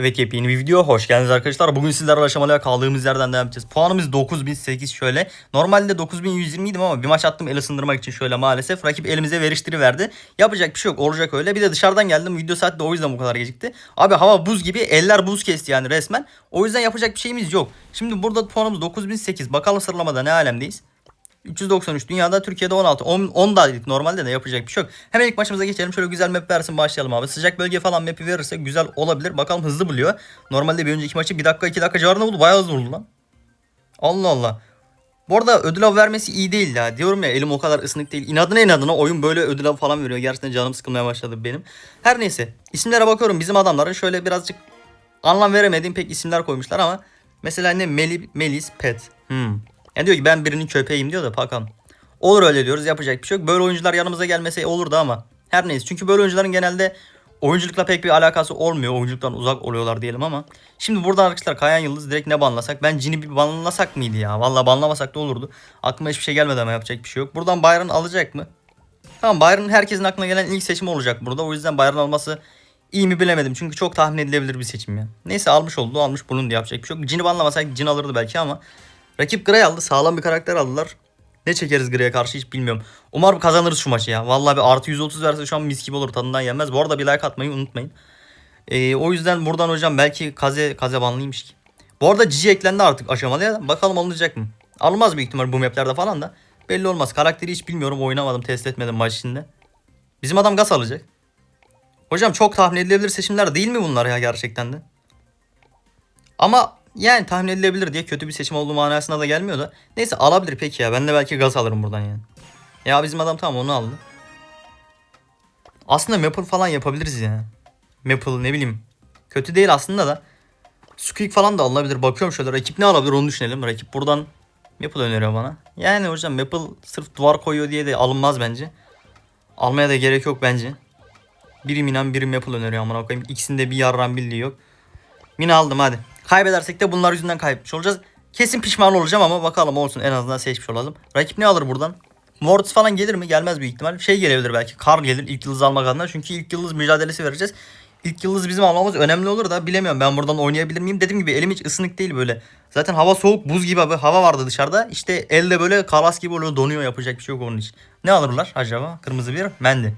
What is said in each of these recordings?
Evet yepyeni bir video. Hoş geldiniz arkadaşlar. Bugün sizlerle aşamalıya kaldığımız yerden devam edeceğiz. Puanımız 9008 şöyle. Normalde 9120 idim ama bir maç attım el ısındırmak için şöyle maalesef. Rakip elimize veriştiriverdi. Yapacak bir şey yok. Olacak öyle. Bir de dışarıdan geldim. Video saat de o yüzden bu kadar gecikti. Abi hava buz gibi. Eller buz kesti yani resmen. O yüzden yapacak bir şeyimiz yok. Şimdi burada puanımız 9008. Bakalım sıralamada ne alemdeyiz. 393 dünyada Türkiye'de 16 10, 10 da dedik normalde de yapacak bir şey yok. Hemen ilk maçımıza geçelim. Şöyle güzel map versin başlayalım abi. Sıcak bölge falan map'i verirse güzel olabilir. Bakalım hızlı buluyor. Normalde bir önceki maçı 1 dakika 2 dakika civarında buldu. Bayağı hızlı buldu lan. Allah Allah. Bu arada ödül av vermesi iyi değil ya. Diyorum ya elim o kadar ısınık değil. İnadına inadına oyun böyle ödül av falan veriyor. Gerçekten canım sıkılmaya başladı benim. Her neyse. isimlere bakıyorum. Bizim adamların şöyle birazcık anlam veremediğim pek isimler koymuşlar ama mesela ne Meli, Melis Pet. Hmm. Yani diyor ki ben birinin köpeğiyim diyor da bakalım. Olur öyle diyoruz yapacak bir şey yok. Böyle oyuncular yanımıza gelmese olurdu ama her neyse. Çünkü böyle oyuncuların genelde oyunculukla pek bir alakası olmuyor. Oyunculuktan uzak oluyorlar diyelim ama. Şimdi burada arkadaşlar Kayan Yıldız direkt ne banlasak? Ben Cin'i bir banlasak mıydı ya? Vallahi banlamasak da olurdu. Aklıma hiçbir şey gelmedi ama yapacak bir şey yok. Buradan Byron alacak mı? Tamam Byron herkesin aklına gelen ilk seçim olacak burada. O yüzden Byron alması iyi mi bilemedim. Çünkü çok tahmin edilebilir bir seçim ya. Neyse almış oldu. Almış bulundu yapacak bir şey yok. Cin'i banlamasak Cin alırdı belki ama. Rakip Gray aldı. Sağlam bir karakter aldılar. Ne çekeriz Gray'e karşı hiç bilmiyorum. Umarım kazanırız şu maçı ya. Vallahi bir artı 130 verse şu an mis gibi olur tadından yenmez. Bu arada bir like atmayı unutmayın. Ee, o yüzden buradan hocam belki Kaze, Kaze banlıymış ki. Bu arada Cici eklendi artık aşamalıya. Bakalım alınacak mı? Alınmaz büyük ihtimal bu maplerde falan da. Belli olmaz. Karakteri hiç bilmiyorum. Oynamadım. Test etmedim maç içinde. Bizim adam gaz alacak. Hocam çok tahmin edilebilir seçimler değil mi bunlar ya gerçekten de? Ama yani tahmin edilebilir diye kötü bir seçim olduğu manasına da gelmiyor da. Neyse alabilir peki ya. Ben de belki gaz alırım buradan yani. Ya bizim adam tamam onu aldı. Aslında Maple falan yapabiliriz ya. Maple ne bileyim. Kötü değil aslında da. Squeak falan da alınabilir. Bakıyorum şöyle rakip ne alabilir onu düşünelim. Rakip buradan Maple öneriyor bana. Yani hocam Maple sırf duvar koyuyor diye de alınmaz bence. Almaya da gerek yok bence. Biri Minan biri Maple öneriyor amına koyayım. İkisinde bir yarran bildiği yok. Mina aldım hadi. Kaybedersek de bunlar yüzünden kaybetmiş olacağız. Kesin pişman olacağım ama bakalım olsun en azından seçmiş olalım. Rakip ne alır buradan? Mortis falan gelir mi? Gelmez büyük ihtimal. Şey gelebilir belki. Kar gelir ilk yıldız almak adına. Çünkü ilk yıldız mücadelesi vereceğiz. İlk yıldız bizim almamız önemli olur da bilemiyorum. Ben buradan oynayabilir miyim? Dediğim gibi elim hiç ısınık değil böyle. Zaten hava soğuk buz gibi abi. Hava vardı dışarıda. İşte elde böyle kalas gibi oluyor donuyor yapacak bir şey yok onun için. Ne alırlar acaba? Kırmızı bir mendi.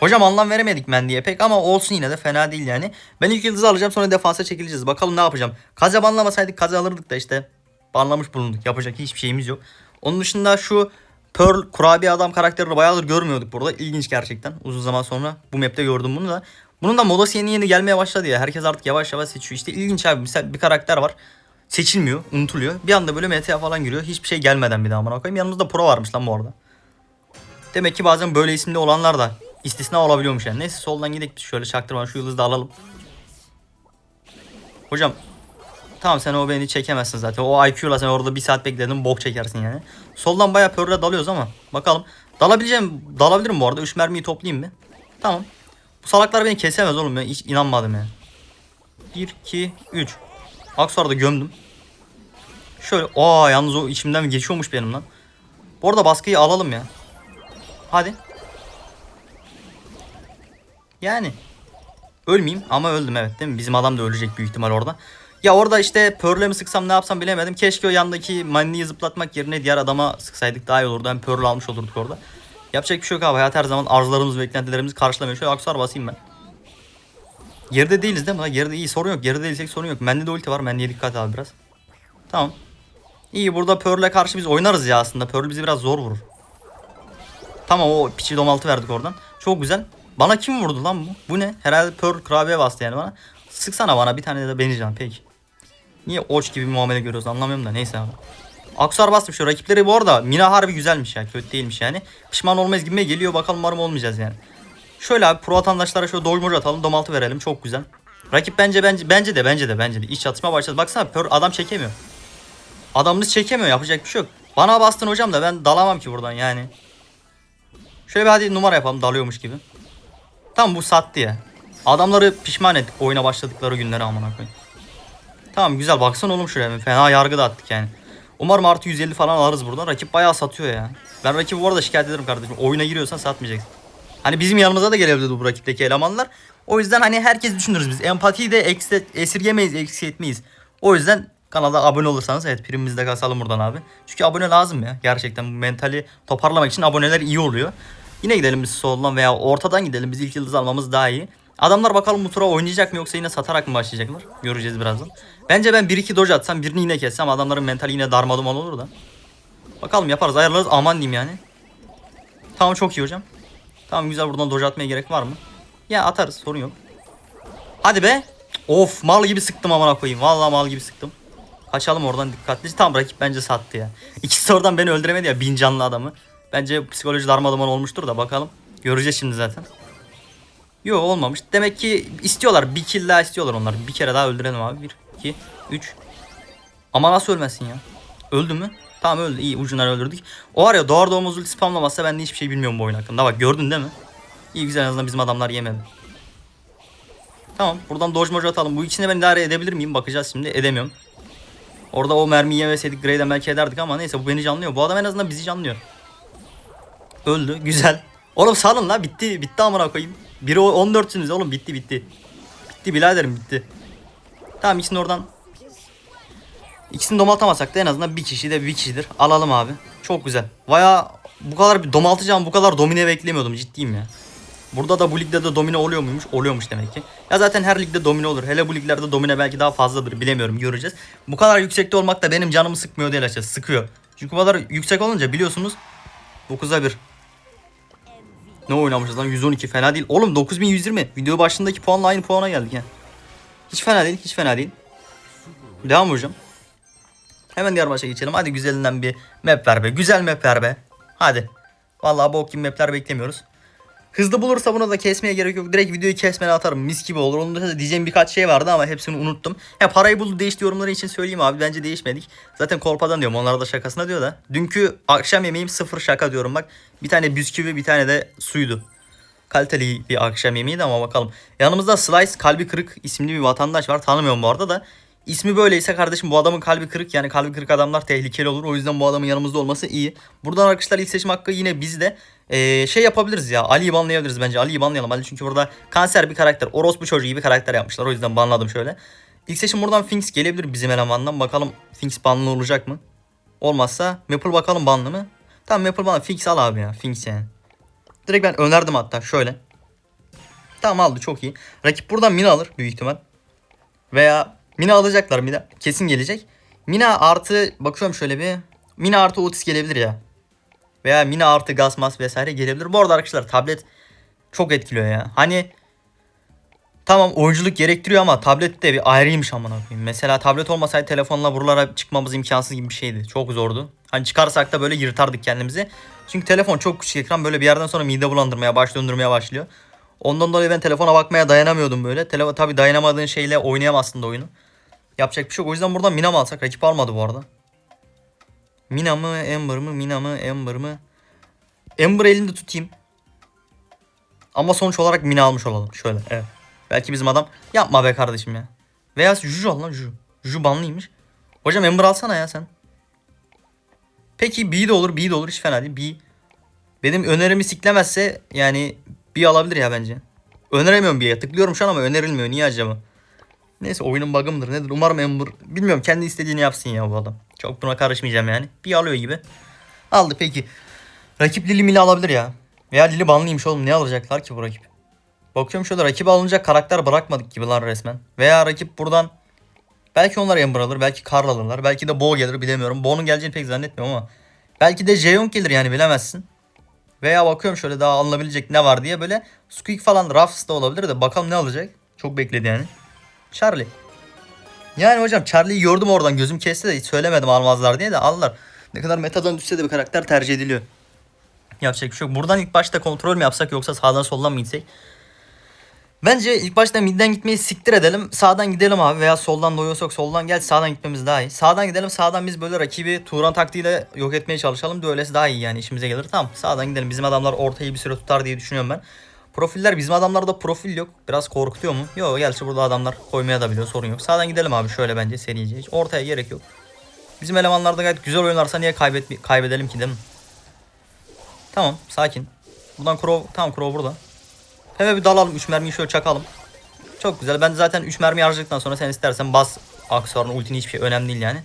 Hocam anlam veremedik Mendy'ye pek ama olsun yine de fena değil yani. Ben ilk yıldızı alacağım sonra defansa çekileceğiz. Bakalım ne yapacağım. Kaze banlamasaydık kaze alırdık da işte. Banlamış bulunduk. Yapacak hiçbir şeyimiz yok. Onun dışında şu Pearl kurabiye adam karakterini bayağıdır görmüyorduk burada. İlginç gerçekten. Uzun zaman sonra bu map'te gördüm bunu da. Bunun da modası yeni yeni gelmeye başladı ya. Herkes artık yavaş yavaş seçiyor. İşte ilginç abi. Mesela bir karakter var. Seçilmiyor, unutuluyor. Bir anda böyle MTA falan giriyor. Hiçbir şey gelmeden bir daha amına koyayım. Yanımızda pro varmış lan bu arada. Demek ki bazen böyle isimli olanlar da istisna olabiliyormuş yani. Neyse soldan gidelim şöyle çaktırmadan şu yıldızı da alalım. Hocam tamam sen o beni çekemezsin zaten. O IQ'la sen orada bir saat bekledin bok çekersin yani. Soldan bayağı pörle dalıyoruz ama bakalım. Dalabileceğim, dalabilirim bu arada. 3 mermiyi toplayayım mı? Tamam. Bu salaklar beni kesemez oğlum ben hiç inanmadım yani. 1, 2, 3. Aksuar'da gömdüm. Şöyle aa yalnız o içimden geçiyormuş benim lan. Bu arada baskıyı alalım ya. Hadi. Yani. Ölmeyeyim ama öldüm evet değil mi? Bizim adam da ölecek büyük ihtimal orada. Ya orada işte Pearl'e mi sıksam ne yapsam bilemedim. Keşke o yandaki Manny'yi zıplatmak yerine diğer adama sıksaydık daha iyi olurdu. Hem Pearl almış olurduk orada. Yapacak bir şey yok abi. Hayat her zaman arzularımız, beklentilerimizi karşılamıyor. Şöyle aksar basayım ben. Geride değiliz değil mi? Geride iyi sorun yok. Geride değilsek sorun yok. Mende de ulti var. Mende'ye dikkat al biraz. Tamam. İyi burada Pearl'e karşı biz oynarız ya aslında. Pearl bizi biraz zor vurur. Tamam o piçi domaltı verdik oradan. Çok güzel. Bana kim vurdu lan bu? Bu ne? Herhalde Pearl kurabiye bastı yani bana. Sıksana bana bir tane de beni can peki. Niye oç gibi muamele görüyoruz anlamıyorum da neyse abi. Aksar bastım şu rakipleri bu arada Mina harbi güzelmiş ya kötü değilmiş yani. Pişman olmayız gibi geliyor bakalım umarım olmayacağız yani. Şöyle abi pro vatandaşlara şöyle dolmur atalım domaltı verelim çok güzel. Rakip bence bence bence de bence de bence de iç çatışma başladı. Baksana Pearl adam çekemiyor. Adamımız çekemiyor yapacak bir şey yok. Bana bastın hocam da ben dalamam ki buradan yani. Şöyle bir hadi numara yapalım dalıyormuş gibi. Tamam bu sattı ya. Adamları pişman ettik oyuna başladıkları günleri amına koyayım. Tamam güzel baksana oğlum şuraya. Fena yargı da attık yani. Umarım artı 150 falan alırız buradan. Rakip bayağı satıyor ya. Ben rakibi bu arada şikayet ederim kardeşim. Oyuna giriyorsan satmayacaksın. Hani bizim yanımıza da gelebilirdi bu rakipteki elemanlar. O yüzden hani herkes düşünürüz biz. Empatiyi de ekse, esirgemeyiz, eksik etmeyiz. O yüzden kanala abone olursanız evet primimizde kasalım buradan abi. Çünkü abone lazım ya. Gerçekten mentali toparlamak için aboneler iyi oluyor. Yine gidelim biz soldan veya ortadan gidelim. Biz ilk yıldız almamız daha iyi. Adamlar bakalım bu tura oynayacak mı yoksa yine satarak mı başlayacaklar? Göreceğiz birazdan. Bence ben 1-2 dodge atsam birini yine kessem adamların mentali yine darmaduman olur da. Bakalım yaparız ayarlarız aman diyeyim yani. Tamam çok iyi hocam. Tamam güzel buradan dodge atmaya gerek var mı? Ya atarız sorun yok. Hadi be. Of mal gibi sıktım amına koyayım. Vallahi mal gibi sıktım. Kaçalım oradan dikkatli. Tam rakip bence sattı ya. İkisi oradan beni öldüremedi ya bin canlı adamı. Bence psikoloji darmaduman olmuştur da bakalım. Göreceğiz şimdi zaten. Yok olmamış. Demek ki istiyorlar. Bir kill daha istiyorlar onlar. Bir kere daha öldürelim abi. 1, 2, 3. Ama nasıl ölmesin ya? Öldü mü? Tamam öldü. İyi ucundan öldürdük. O var doğar doğmaz ulti spamlamazsa ben de hiçbir şey bilmiyorum bu oyun hakkında. Bak gördün değil mi? İyi güzel en azından bizim adamlar yemedi. Tamam buradan dodge mojo atalım. Bu ikisini ben idare edebilir miyim? Bakacağız şimdi. Edemiyorum. Orada o mermiyi yemeseydik Grey'den belki ederdik ama neyse bu beni canlıyor. Bu adam en azından bizi canlıyor. Öldü. Güzel. Oğlum salın la bitti. Bitti amına koyayım. Biri o 14'sünüz oğlum bitti bitti. Bitti biraderim bitti. Tamam ikisini oradan İkisini domaltamasak da en azından bir kişi de bir kişidir. Alalım abi. Çok güzel. Baya bu kadar bir domaltacağım bu kadar domine beklemiyordum ciddiyim ya. Burada da bu ligde de domine oluyor muymuş? Oluyormuş demek ki. Ya zaten her ligde domine olur. Hele bu liglerde domine belki daha fazladır bilemiyorum göreceğiz. Bu kadar yüksekte olmak da benim canımı sıkmıyor değil açıkçası sıkıyor. Çünkü bu kadar yüksek olunca biliyorsunuz 9'a 1. Ne oynamışız lan 112 fena değil. Oğlum 9120 video başındaki puanla aynı puana geldik ya. Hiç fena değil hiç fena değil. Devam hocam. Hemen diğer maça geçelim. Hadi güzelinden bir map ver be. Güzel map ver be. Hadi. Vallahi bok gibi mapler beklemiyoruz. Hızlı bulursa bunu da kesmeye gerek yok. Direkt videoyu kesmene atarım. Mis gibi olur. Onun dışında diyeceğim birkaç şey vardı ama hepsini unuttum. Ya parayı buldu değişti yorumları için söyleyeyim abi. Bence değişmedik. Zaten kolpadan diyorum. Onlar da şakasına diyor da. Dünkü akşam yemeğim sıfır şaka diyorum bak. Bir tane bisküvi bir tane de suydu. Kaliteli bir akşam yemeğiydi ama bakalım. Yanımızda Slice kalbi kırık isimli bir vatandaş var. Tanımıyorum bu arada da. İsmi böyleyse kardeşim bu adamın kalbi kırık yani kalbi kırık adamlar tehlikeli olur. O yüzden bu adamın yanımızda olması iyi. Buradan arkadaşlar ilk seçim hakkı yine bizde. Ee, şey yapabiliriz ya Ali'yi banlayabiliriz bence. Ali'yi banlayalım. Ali çünkü burada kanser bir karakter. Orospu çocuğu gibi karakter yapmışlar. O yüzden banladım şöyle. İlk seçim buradan Finks gelebilir bizim elemandan. Bakalım Finks banlı olacak mı? Olmazsa Maple bakalım banlı mı? Tamam Maple banlı. Finks al abi ya. Finks yani. Direkt ben önerdim hatta şöyle. Tamam aldı çok iyi. Rakip buradan Mina alır büyük ihtimal. Veya Mina alacaklar Mina. Kesin gelecek. Mina artı bakıyorum şöyle bir. Mina artı Otis gelebilir ya. Veya Mina artı Gasmas vesaire gelebilir. Bu arada arkadaşlar tablet çok etkiliyor ya. Hani tamam oyunculuk gerektiriyor ama tablet de bir ayrıymış amına koyayım. Mesela tablet olmasaydı telefonla buralara çıkmamız imkansız gibi bir şeydi. Çok zordu. Hani çıkarsak da böyle yırtardık kendimizi. Çünkü telefon çok küçük ekran böyle bir yerden sonra mide bulandırmaya baş döndürmeye başlıyor. Ondan dolayı ben telefona bakmaya dayanamıyordum böyle. Telefon tabi dayanamadığın şeyle oynayamazsın da oyunu. Yapacak bir şey yok. O yüzden buradan Mina mı alsak? Rakip almadı bu arada. Mina mı Ember mı? Mina mı Ember mı? Ember elinde tutayım. Ama sonuç olarak Mina almış olalım. Şöyle evet. Belki bizim adam yapma be kardeşim ya. Veya Juju al lan Juju. Juju banlıymış. Hocam Ember alsana ya sen. Peki B de olur B de olur hiç fena değil. B. Benim önerimi siklemezse yani B alabilir ya bence. Öneremiyorum B'ye. Tıklıyorum şu an ama önerilmiyor. Niye acaba? Neyse oyunun bug'ı mıdır nedir? Umarım Ember bilmiyorum kendi istediğini yapsın ya bu adam. Çok buna karışmayacağım yani. Bir alıyor gibi. Aldı peki. Rakip Lili Mili alabilir ya. Veya Lili banlıymış oğlum ne alacaklar ki bu rakip? Bakıyorum şöyle rakibi alınacak karakter bırakmadık gibi lan resmen. Veya rakip buradan belki onlar Ember alır belki Karl alırlar. Belki de Bo gelir bilemiyorum. Bo'nun geleceğini pek zannetmiyorum ama. Belki de Jeong gelir yani bilemezsin. Veya bakıyorum şöyle daha alınabilecek ne var diye böyle Squeak falan Ruffs da olabilir de bakalım ne alacak. Çok bekledi yani. Charlie. Yani hocam Charlie'yi gördüm oradan gözüm kesti de hiç söylemedim almazlar diye de aldılar. Ne kadar metadan düşse de bir karakter tercih ediliyor. Yapacak bir şey yok. Buradan ilk başta kontrol mü yapsak yoksa sağdan soldan mı gitsek? Bence ilk başta midden gitmeyi siktir edelim. Sağdan gidelim abi veya soldan doyuyorsak soldan gel sağdan gitmemiz daha iyi. Sağdan gidelim sağdan biz böyle rakibi Turan taktiğiyle yok etmeye çalışalım da öylesi daha iyi yani işimize gelir. Tamam sağdan gidelim bizim adamlar ortayı bir süre tutar diye düşünüyorum ben. Profiller bizim adamlarda profil yok. Biraz korkutuyor mu? Yok gerçi burada adamlar koymaya da biliyor sorun yok. Sağdan gidelim abi şöyle bence serice. Hiç ortaya gerek yok. Bizim elemanlar da gayet güzel oynarsa niye kaybet kaybedelim ki değil mi? Tamam sakin. Buradan Crow tamam Crow burada. Hemen bir dalalım 3 mermiyi şöyle çakalım. Çok güzel. Ben zaten 3 mermi harcadıktan sonra sen istersen bas aksesuarın ultini hiçbir şey önemli değil yani.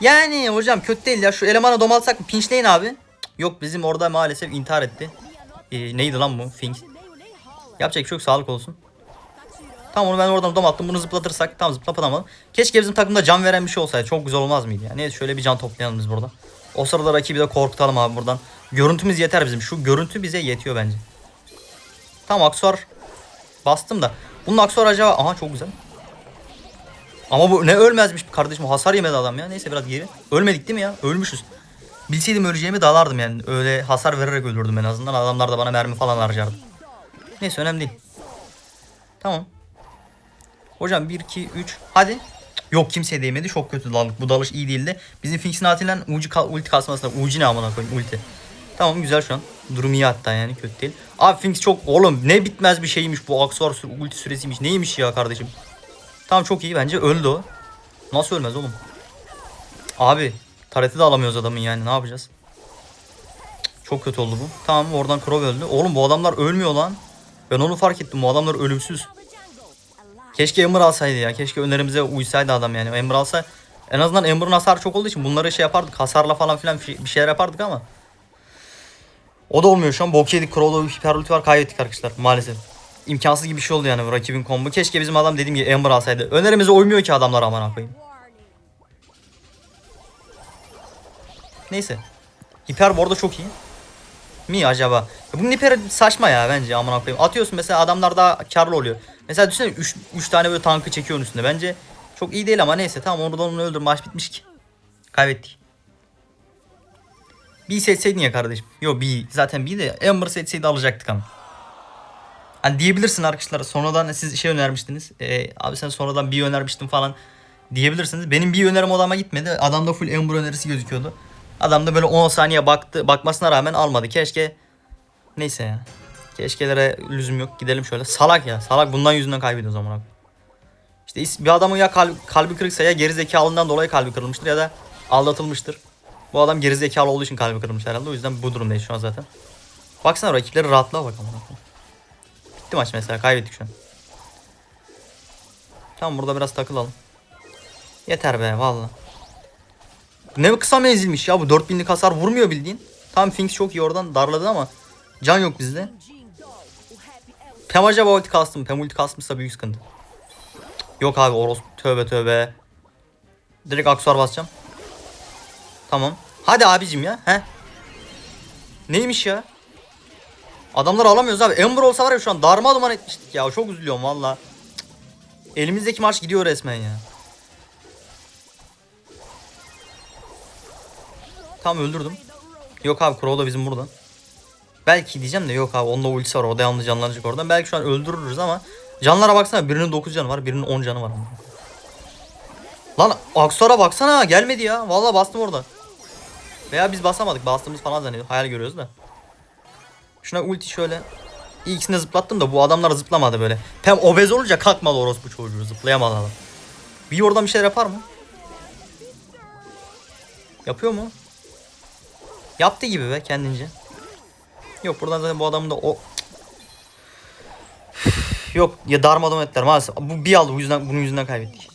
Yani hocam kötü değil ya. Şu elemana domaltsak mı? Pinçleyin abi. Yok bizim orada maalesef intihar etti. Ee, neydi lan bu? Fink. Yapacak bir şey yok. Sağlık olsun. Tamam onu ben oradan domalttım. Bunu zıplatırsak tam zıplatamadım. Keşke bizim takımda can veren bir şey olsaydı. Çok güzel olmaz mıydı ya? Neyse şöyle bir can toplayalım biz burada. O sırada rakibi de korkutalım abi buradan. Görüntümüz yeter bizim. Şu görüntü bize yetiyor bence. Tamam aksuar bastım da. Bunun aksuar acaba... Aha çok güzel. Ama bu ne ölmezmiş kardeşim. Hasar yemedi adam ya. Neyse biraz geri. Ölmedik değil mi ya? Ölmüşüz. Bilseydim öleceğimi dalardım yani. Öyle hasar vererek öldürdüm en azından. Adamlar da bana mermi falan harcardı. Neyse önemli değil. Tamam. Hocam 1 2 3 hadi. Yok kimseye değmedi. Çok kötü daldık. Bu dalış iyi değildi. Bizim Finks'in atilen ucu ka- ulti kasmasına ucu ne amına koyayım ulti. Tamam güzel şu an. Durum iyi hatta yani kötü değil. Abi Finks çok oğlum ne bitmez bir şeymiş bu aksuar sü- ulti süresiymiş. Neymiş ya kardeşim. Tamam çok iyi bence öldü o. Nasıl ölmez oğlum? Abi tareti de alamıyoruz adamın yani ne yapacağız? Çok kötü oldu bu. Tamam oradan Crow öldü. Oğlum bu adamlar ölmüyor lan. Ben onu fark ettim. Bu adamlar ölümsüz. Keşke Ember alsaydı ya. Keşke önerimize uysaydı adam yani. Ember alsa en azından Ember'ın hasarı çok olduğu için bunları şey yapardık. Hasarla falan filan bir şeyler yapardık ama. O da olmuyor şu an. Bok yedik. Crow'da hiper ulti var. Kaybettik arkadaşlar maalesef. İmkansız gibi bir şey oldu yani rakibin kombu. Keşke bizim adam dediğim gibi Ember alsaydı. Önerimize uymuyor ki adamlar aman koyayım. Neyse. Hiper bu arada çok iyi. Mi acaba? Ya bunun hiper saçma ya bence aman koyayım. Atıyorsun mesela adamlar daha karlı oluyor. Mesela düşünsene 3 3 tane böyle tankı çekiyorsun üstünde. Bence çok iyi değil ama neyse tamam oradan onu öldür maç bitmiş ki. Kaybettik. B seçseydin ya kardeşim. Yo B zaten B de Ember seçseydi alacaktık ama. Hani diyebilirsin arkadaşlar sonradan siz şey önermiştiniz. Ee, abi sen sonradan B önermiştin falan diyebilirsiniz. Benim bir önerim odama gitmedi. Adamda full Ember önerisi gözüküyordu. Adam da böyle 10 saniye baktı. Bakmasına rağmen almadı. Keşke neyse ya. Keşkelere lüzum yok. Gidelim şöyle. Salak ya. Salak bundan yüzünden kaybediyor o zaman abi. İşte bir adamın ya kalbi, kalbi kırıksa ya geri zekalından dolayı kalbi kırılmıştır ya da aldatılmıştır. Bu adam geri zekalı olduğu için kalbi kırılmış herhalde. O yüzden bu durumdayız şu an zaten. Baksana rakipleri rahatlığa bak amına. Bitti maç mesela kaybettik şu an. Tamam burada biraz takılalım. Yeter be valla. Ne kısa menzilmiş ya bu 4000'lik hasar vurmuyor bildiğin. Tam Finks çok iyi oradan darladı ama can yok bizde. Pem acaba ulti kastım. Pem ulti kastmışsa büyük sıkıntı. Yok abi Oros tövbe tövbe. Direkt aksuar basacağım. Tamam. Hadi abicim ya. He. Neymiş ya? Adamları alamıyoruz abi. Ember olsa var ya şu an darma duman etmiştik ya. Çok üzülüyorum valla. Elimizdeki maç gidiyor resmen ya. Tam öldürdüm. Yok abi Crow da bizim burada. Belki diyeceğim de yok abi onda ultisi var. O da yalnız canlanacak oradan. Belki şu an öldürürüz ama canlara baksana birinin 9 canı var, birinin 10 canı var. Lan Aksar'a baksana gelmedi ya. Vallahi bastım orada. Veya biz basamadık. Bastığımız falan zannediyor. Hayal görüyoruz da. Şuna ulti şöyle. İkisini zıplattım da bu adamlar zıplamadı böyle. Pem obez olunca kalkmadı orospu çocuğu. Zıplayamadı adam. Bir oradan bir şeyler yapar mı? Yapıyor mu? Yaptı gibi be kendince. Yok buradan zaten bu adamın da o... Yok ya darmadım ettiler maalesef. Bu bir aldı bu yüzden bunun yüzünden kaybettik.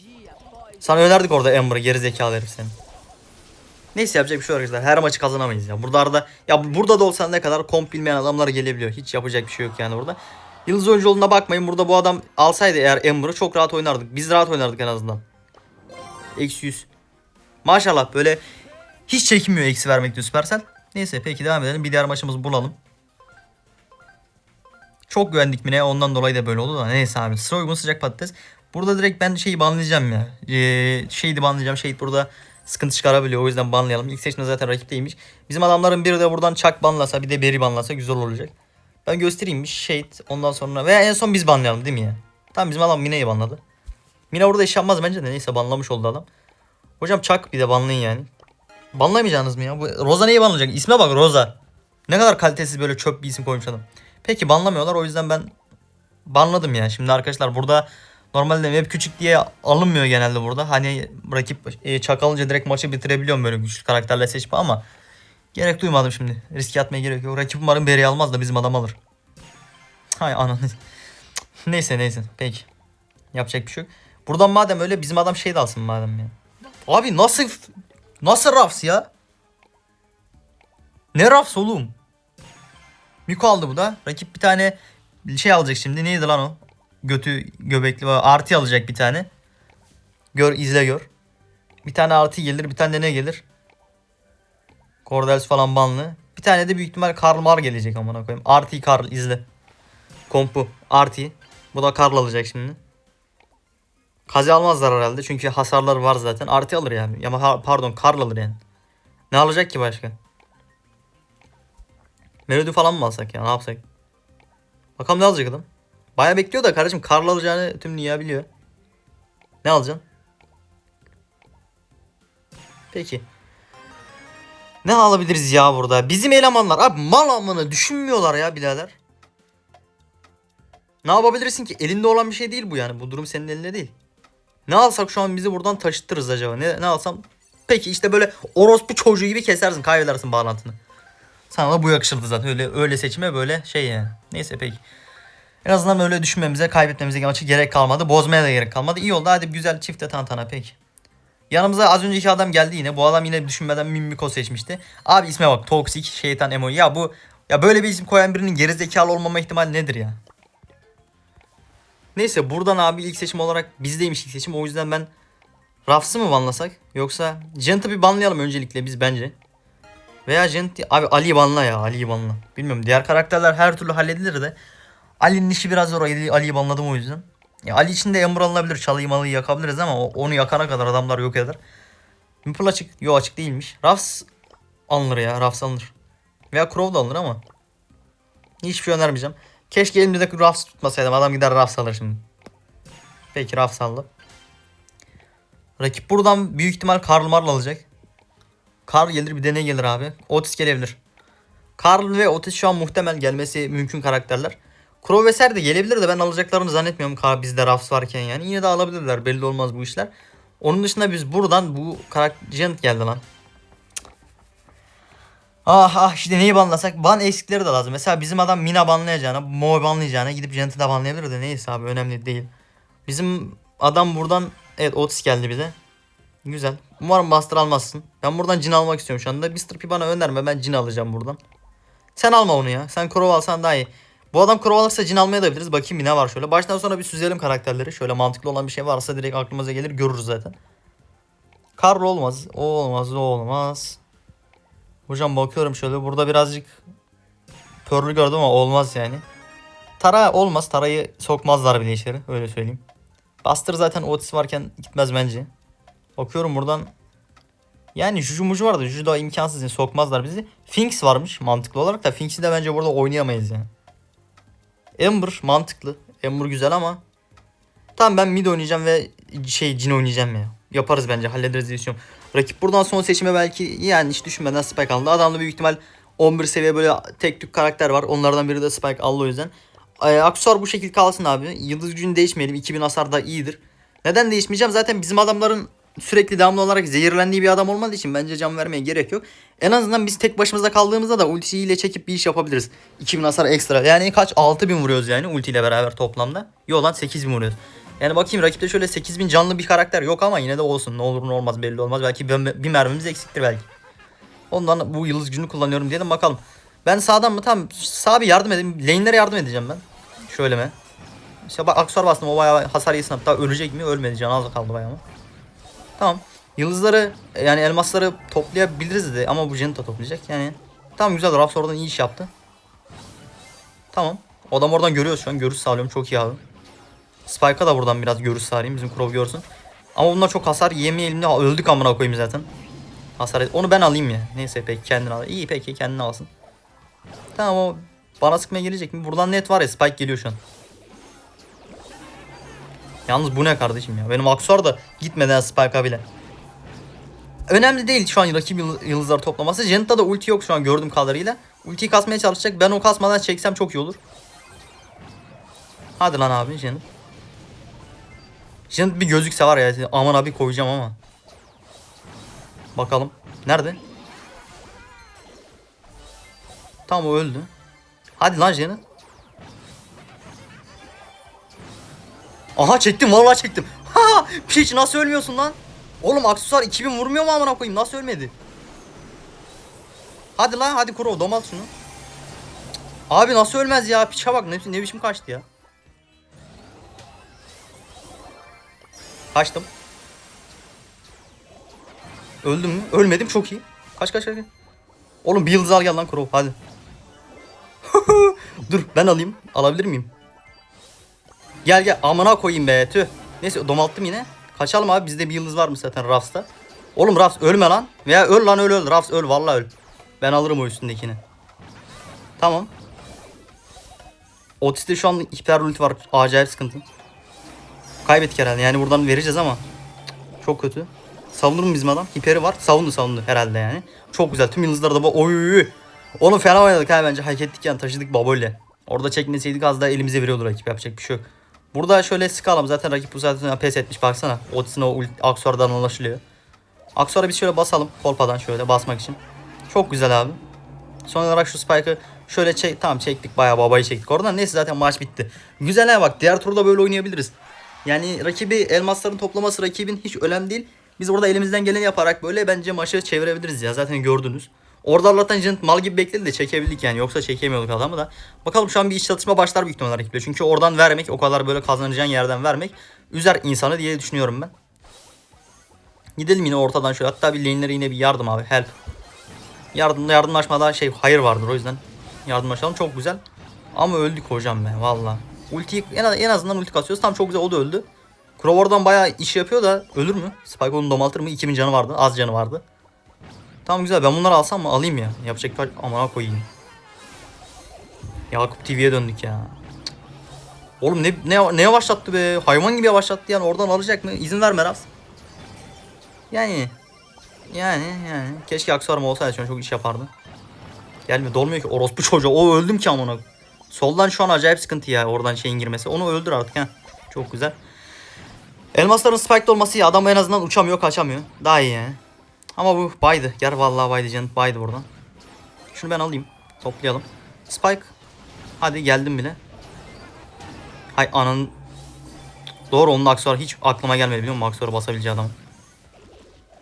Sana önerdik orada Ember'ı geri zekalı herif senin. Neyse yapacak bir şey yok arkadaşlar. Her maçı kazanamayız ya. Burada arada ya burada da olsa ne kadar komp bilmeyen adamlar gelebiliyor. Hiç yapacak bir şey yok yani burada. Yıldız oyunculuğuna bakmayın. Burada bu adam alsaydı eğer Ember'ı çok rahat oynardık. Biz rahat oynardık en azından. Eksi 100. Maşallah böyle hiç çekinmiyor eksi vermekte Supercell. Neyse peki devam edelim. Bir diğer maçımızı bulalım. Çok güvendik mi ne ondan dolayı da böyle oldu da neyse abi. Sıra uygun sıcak patates. Burada direkt ben şeyi banlayacağım ya. Ee, şeydi banlayacağım. Şey burada sıkıntı çıkarabiliyor. O yüzden banlayalım. İlk seçimde zaten rakipteymiş. Bizim adamların biri de buradan çak banlasa bir de beri banlasa güzel olacak. Ben göstereyim bir Shade ondan sonra veya en son biz banlayalım değil mi ya? Tamam bizim adam Mine'yi banladı. Mine burada iş yapmaz bence de neyse banlamış oldu adam. Hocam çak bir de banlayın yani. Banlamayacaksınız mı ya? Bu Roza neyi banlayacak? İsme bak Roza. Ne kadar kalitesiz böyle çöp bir isim koymuş adam. Peki banlamıyorlar o yüzden ben banladım ya. Şimdi arkadaşlar burada normalde web küçük diye alınmıyor genelde burada. Hani rakip e, çakalınca direkt maçı bitirebiliyorum böyle güçlü karakterle seçip ama gerek duymadım şimdi. Riske atmaya gerek yok. Rakip umarım beri almaz da bizim adam alır. Hay ananı. neyse neyse peki. Yapacak bir şey yok. Buradan madem öyle bizim adam şey de alsın madem ya. Abi nasıl nasıl rafs ya? Ne rafs oğlum? Miko aldı bu da. Rakip bir tane şey alacak şimdi. Neydi lan o? Götü göbekli. Artı alacak bir tane. Gör izle gör. Bir tane artı gelir. Bir tane de ne gelir? Cordels falan banlı. Bir tane de büyük ihtimal Karl Mar gelecek amına koyayım. Artı Karl izle. Kompu. Artı. Bu da Karl alacak şimdi. Kaze almazlar herhalde çünkü hasarları var zaten. Artı alır yani. Ya ha- pardon Karl alır yani. Ne alacak ki başka? Melodi falan mı alsak ya ne yapsak? Bakalım ne alacak adam? Baya bekliyor da kardeşim Karl alacağını tüm dünya biliyor. Ne alacaksın? Peki. Ne alabiliriz ya burada? Bizim elemanlar abi mal amını düşünmüyorlar ya birader. Ne yapabilirsin ki? Elinde olan bir şey değil bu yani. Bu durum senin elinde değil. Ne alsak şu an bizi buradan taşıtırız acaba? Ne, ne alsam? Peki işte böyle orospu çocuğu gibi kesersin. Kaybedersin bağlantını. Sana da bu yakışırdı zaten. Öyle öyle seçime böyle şey yani. Neyse peki. En azından öyle düşünmemize, kaybetmemize maçı gerek kalmadı. Bozmaya da gerek kalmadı. İyi oldu. Hadi güzel çifte tantana peki. Yanımıza az önceki adam geldi yine. Bu adam yine düşünmeden Mimiko seçmişti. Abi isme bak. Toxic, şeytan emo. Ya bu ya böyle bir isim koyan birinin gerizekalı olmama ihtimali nedir ya? Neyse buradan abi ilk seçim olarak bizdeymiş ilk seçim. O yüzden ben Rafs'ı mı banlasak? Yoksa Jent'ı bir banlayalım öncelikle biz bence. Veya Gent abi Ali'yi banla ya Ali'yi banla. Bilmiyorum diğer karakterler her türlü halledilir de. Ali'nin işi biraz zor. Ali- Ali'yi banladım o yüzden. Ya Ali için de Ember alınabilir. Çalıyı malıyı yakabiliriz ama onu yakana kadar adamlar yok eder. Mipul açık. Yo açık değilmiş. Rafs alınır ya. Rafs alınır. Veya Crow da alınır ama. Hiçbir şey önermeyeceğim. Keşke elimde de Rafs tutmasaydım. Adam gider Rafs alır şimdi. Peki Rafs aldı. Rakip buradan büyük ihtimal Karl Marl alacak. Karl gelir bir de ne gelir abi? Otis gelebilir. Karl ve Otis şu an muhtemel gelmesi mümkün karakterler. Crow ve Ser de gelebilir de ben alacaklarını zannetmiyorum. Karl bizde Rafs varken yani. Yine de alabilirler. Belli olmaz bu işler. Onun dışında biz buradan bu karakter Gent geldi lan. Ah ah işte neyi banlasak? Ban eksikleri de lazım. Mesela bizim adam Mina banlayacağına, Mo banlayacağına gidip Gent'i de banlayabilir de neyse abi önemli değil. Bizim adam buradan evet Otis geldi bize. Güzel. Umarım Buster almazsın. Ben buradan cin almak istiyorum şu anda. Mr. P bana önerme ben cin alacağım buradan. Sen alma onu ya. Sen Crow alsan daha iyi. Bu adam Crow alırsa cin almaya da biliriz. Bakayım bir ne var şöyle. Baştan sona bir süzelim karakterleri. Şöyle mantıklı olan bir şey varsa direkt aklımıza gelir görürüz zaten. Karl olmaz. O olmaz. O olmaz. Hocam bakıyorum şöyle. Burada birazcık Pearl'ü gördüm ama olmaz yani. Tara olmaz. Tara'yı sokmazlar bile içeri. Öyle söyleyeyim. Buster zaten Otis varken gitmez bence. Bakıyorum buradan. Yani Juju Muju vardı. Juju da imkansız yani sokmazlar bizi. Finks varmış mantıklı olarak da Finks'i de bence burada oynayamayız yani. Ember mantıklı. Ember güzel ama Tamam ben mid oynayacağım ve şey Jin oynayacağım ya. Yaparız bence hallederiz diye düşünüyorum. Rakip buradan son seçime belki yani hiç düşünmeden Spike aldı. Adamda büyük ihtimal 11 seviye böyle tek tük karakter var. Onlardan biri de Spike aldı o yüzden. Ee, aksesuar bu şekilde kalsın abi. Yıldız gücünü değişmeyelim. 2000 hasar da iyidir. Neden değişmeyeceğim? Zaten bizim adamların sürekli devamlı olarak zehirlendiği bir adam olmadığı için bence can vermeye gerek yok. En azından biz tek başımıza kaldığımızda da ultiyle çekip bir iş yapabiliriz. 2000 hasar ekstra. Yani kaç 6000 vuruyoruz yani ultiyle beraber toplamda. Yo lan 8000 vuruyoruz. Yani bakayım rakipte şöyle 8000 canlı bir karakter yok ama yine de olsun. Ne olur ne olmaz belli olmaz. Belki bir, bir mermimiz eksiktir belki. Ondan bu yıldız gücünü kullanıyorum diyelim bakalım. Ben sağdan mı? Tamam sağa bir yardım edeyim. Lane'lere yardım edeceğim ben. Şöyle mi? İşte bak aksuar bastım o bayağı hasar yesin hatta ölecek mi? Ölmedi can az kaldı bayağı ama. Tamam. Yıldızları yani elmasları toplayabiliriz de ama bu de toplayacak yani. Tamam güzel Raps oradan iyi iş yaptı. Tamam. Adam oradan görüyoruz şu an. Görüş sağlıyorum. Çok iyi abi. Spike'a da buradan biraz görüş sağlayayım. Bizim Crow görsün. Ama bunlar çok hasar yemeyelim de öldük amına koyayım zaten. Hasar et. Onu ben alayım ya. Neyse peki kendini al. İyi peki kendini alsın. Tamam o bana sıkmaya gelecek mi? Buradan net var ya Spike geliyor şu an. Yalnız bu ne kardeşim ya? Benim aksuar da gitmeden Spike'a bile. Önemli değil şu an rakip yıldız- yıldızları toplaması. Jent'ta da ulti yok şu an gördüğüm kadarıyla. Ultiyi kasmaya çalışacak. Ben o kasmadan çeksem çok iyi olur. Hadi lan abi Jent. Jent bir gözükse var ya aman abi koyacağım ama. Bakalım. Nerede? Tamam o öldü. Hadi lan Jent. Aha çektim vallahi çektim. Ha piç nasıl ölmüyorsun lan? Oğlum aksesuar 2000 vurmuyor mu amına koyayım? Nasıl ölmedi? Hadi lan hadi Kuro domal şunu. Abi nasıl ölmez ya? Piçe bak ne, ne biçim kaçtı ya. Kaçtım. Öldüm mü? Ölmedim çok iyi. Kaç kaç kaç. Oğlum bir yıldız al gel lan Kuro hadi. Dur ben alayım. Alabilir miyim? Gel gel amına koyayım be tüh. Neyse domalttım yine. Kaçalım abi bizde bir yıldız var mı zaten Rafs'ta. Oğlum Rafs ölme lan. Veya öl lan öl öl. Rafs öl vallahi öl. Ben alırım o üstündekini. Tamam. Otis'te şu an hiper ulti var. Acayip sıkıntı. Kaybettik herhalde. Yani buradan vereceğiz ama. Çok kötü. Savunur mu bizim adam? Hiperi var. Savundu savundu herhalde yani. Çok güzel. Tüm yıldızları da bu. Oy. Onu fena oynadık ha bence. Hak ettik yani. Taşıdık baboyla. Orada çekmeseydik az daha elimize veriyordu rakip. Yapacak bir şey yok. Burada şöyle sıkalım. Zaten rakip bu zaten pes etmiş. Baksana. Otis'in o ulti, aksuardan ulaşılıyor. Aksuar'a biz şöyle basalım. Kolpadan şöyle basmak için. Çok güzel abi. Son olarak şu spike'ı şöyle çek tamam çektik bayağı babayı çektik oradan. Neyse zaten maç bitti. Güzel ha bak diğer turda böyle oynayabiliriz. Yani rakibi elmasların toplaması rakibin hiç önemli değil. Biz orada elimizden geleni yaparak böyle bence maçı çevirebiliriz ya zaten gördünüz. Orada Allah'tan Jant mal gibi bekledi de çekebildik yani yoksa çekemiyorduk adamı da. Bakalım şu an bir iç çatışma başlar büyük ihtimalle rakiple. Çünkü oradan vermek o kadar böyle kazanacağın yerden vermek üzer insanı diye düşünüyorum ben. Gidelim yine ortadan şöyle hatta bir lane'lere yine bir yardım abi help. Yardım, yardımlaşmada şey hayır vardır o yüzden yardımlaşalım çok güzel. Ama öldük hocam be valla. Ulti en, en azından ulti kasıyoruz. Tam çok güzel o da öldü. Crow oradan bayağı iş yapıyor da ölür mü? Spike onu domaltır mı? 2000 canı vardı. Az canı vardı. Tamam güzel ben bunları alsam mı? Alayım ya. Yapacak bir şey- amına koyayım. Yakup TV'ye döndük ya. Oğlum ne, ne, ne yavaşlattı be? Hayvan gibi yavaşlattı yani. Oradan alacak mı? İzin verme Ras. Yani yani yani keşke aksuarım olsaydı şu çok iş yapardı. Gelme dolmuyor ki orospu çocuğu. O öldüm ki amına. Soldan şu an acayip sıkıntı ya oradan şeyin girmesi. Onu öldür artık ha. Çok güzel. Elmasların spike'da olması iyi. Adam en azından uçamıyor, kaçamıyor. Daha iyi yani. Ama bu baydı. Ger vallahi baydı canım. Baydı buradan. Şunu ben alayım. Toplayalım. Spike. Hadi geldim bile. Hay ananın. Doğru onun aksuarı hiç aklıma gelmedi biliyor musun? Aksuarı basabileceği adam.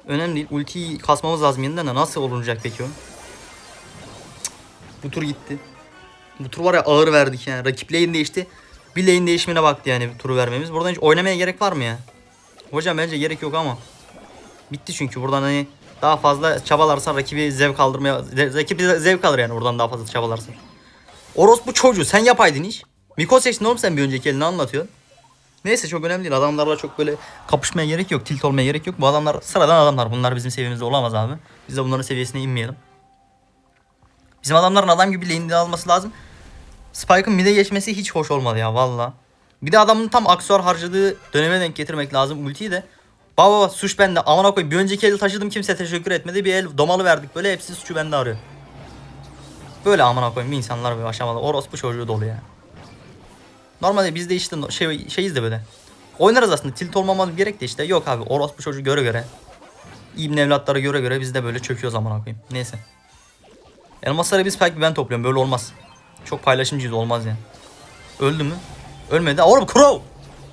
Önemli değil. Ultiyi kasmamız lazım yeniden de nasıl olunacak peki o? Cık. Bu tur gitti. Bu tur var ya ağır verdik yani. Rakip lane değişti. Bir lane değişimine baktı yani turu vermemiz. Buradan hiç oynamaya gerek var mı ya? Hocam bence gerek yok ama. Bitti çünkü buradan hani daha fazla çabalarsan rakibi zevk aldırmaya rakip zevk alır yani oradan daha fazla çabalarsan. Orospu çocuğu sen yapaydın iş. Miko seçtin oğlum sen bir önceki elini anlatıyorsun. Neyse çok önemli değil. Adamlarla çok böyle kapışmaya gerek yok. Tilt olmaya gerek yok. Bu adamlar sıradan adamlar. Bunlar bizim seviyemizde olamaz abi. Biz de bunların seviyesine inmeyelim. Bizim adamların adam gibi lane'de alması lazım. Spike'ın mid'e geçmesi hiç hoş olmadı ya valla. Bir de adamın tam aksuar harcadığı döneme denk getirmek lazım ultiyi de. Baba baba suç bende amına koyayım. Bir önceki el taşıdım kimse teşekkür etmedi. Bir el domalı verdik böyle hepsi suçu bende arıyor. Böyle amına koyayım insanlar böyle aşamalı. Orospu çocuğu dolu ya. Normalde biz de işte şey, şeyiz de böyle. Oynarız aslında tilt olmamamız gerek de işte yok abi orospu çocuğu göre göre. İbn evlatları göre göre biz de böyle çöküyoruz amına koyayım. Neyse. Elmasları biz belki ben topluyorum böyle olmaz. Çok paylaşımcıyız olmaz yani. Öldü mü? Ölmedi. Oğlum Crow!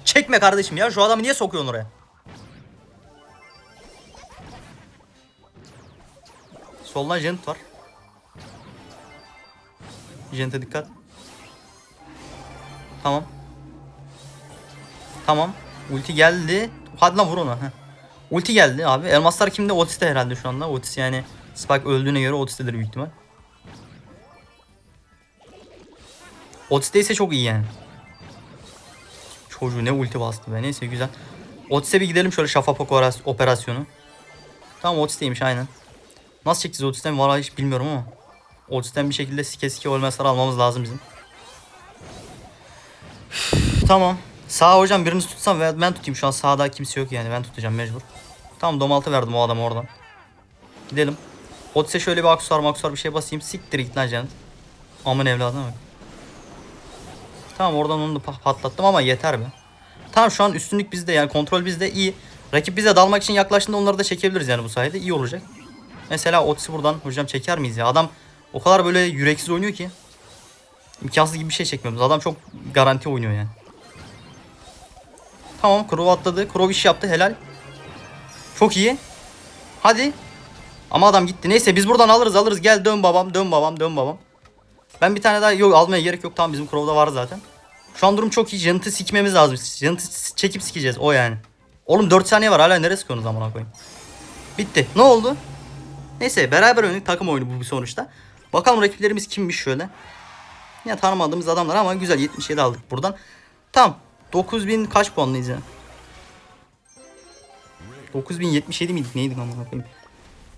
Çekme kardeşim ya şu adamı niye sokuyorsun oraya? Soldan Jent var. Jent'e dikkat. Tamam. Tamam. Ulti geldi. Hadi lan vur onu. Heh. Ulti geldi abi. Elmaslar kimde? Otis'te herhalde şu anda. Otis yani Spike öldüğüne göre Otis'tedir büyük ihtimal. Otis'te ise çok iyi yani. Çocuğu ne ulti bastı be. Neyse güzel. Otis'e bir gidelim şöyle şafak operas- operasyonu. Tamam Otis'teymiş aynen. Nasıl çekeceğiz Otis'ten vallahi hiç bilmiyorum ama. Otis'ten bir şekilde sike sike ölmezler almamız lazım bizim. Tamam. Sağ hocam birini tutsam veya ben tutayım şu an sağda kimse yok yani ben tutacağım mecbur. Tamam domaltı verdim o adama oradan. Gidelim. Otis'e şöyle bir aksuar maksuar bir şey basayım. Siktir git lan canım. Aman evladım bak. Tamam oradan onu da pa- patlattım ama yeter be. Tamam şu an üstünlük bizde yani kontrol bizde iyi. Rakip bize dalmak için yaklaştığında onları da çekebiliriz yani bu sayede iyi olacak. Mesela Otis'i buradan hocam çeker miyiz ya? Adam o kadar böyle yüreksiz oynuyor ki. İmkansız gibi bir şey çekmiyoruz. Adam çok garanti oynuyor yani. Tamam Crow atladı. Crow iş yaptı helal. Çok iyi. Hadi. Ama adam gitti. Neyse biz buradan alırız alırız. Gel dön babam dön babam dön babam. Ben bir tane daha yok almaya gerek yok. Tamam bizim Crow'da var zaten. Şu an durum çok iyi. Janet'ı sikmemiz lazım. Janet'ı çekip sikeceğiz o yani. Oğlum 4 saniye var hala neresi sıkıyorsunuz amına koyayım. Bitti. Ne oldu? Neyse beraber oynadık takım oyunu bu bir sonuçta. Bakalım rakiplerimiz kimmiş şöyle. Ya tanımadığımız adamlar ama güzel 77 aldık buradan. Tamam. 9000 kaç puanlıyız ya? 9077 miydik neydik amına koyayım.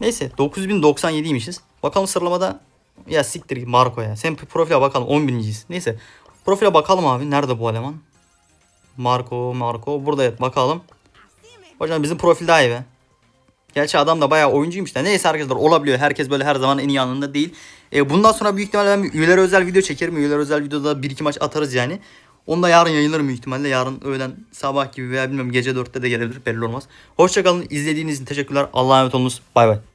Neyse 9097'ymişiz. Bakalım sıralamada ya siktir git Marco ya. Sen profile bakalım 10 birinciyiz. Neyse profile bakalım abi. Nerede bu eleman? Marco Marco burada bakalım. Hocam bizim profil daha iyi be. Gerçi adam da bayağı oyuncuymuş da. Neyse arkadaşlar olabiliyor. Herkes böyle her zaman en iyi anında değil. E, bundan sonra büyük ihtimalle ben bir üyelere özel video çekerim. Üyelere özel videoda 1-2 maç atarız yani. Onu da yarın yayınlarım büyük ihtimalle. Yarın öğlen sabah gibi veya bilmiyorum gece 4'te de gelebilir belli olmaz. Hoşçakalın. İzlediğiniz için teşekkürler. Allah'a emanet olunuz. Bay bay.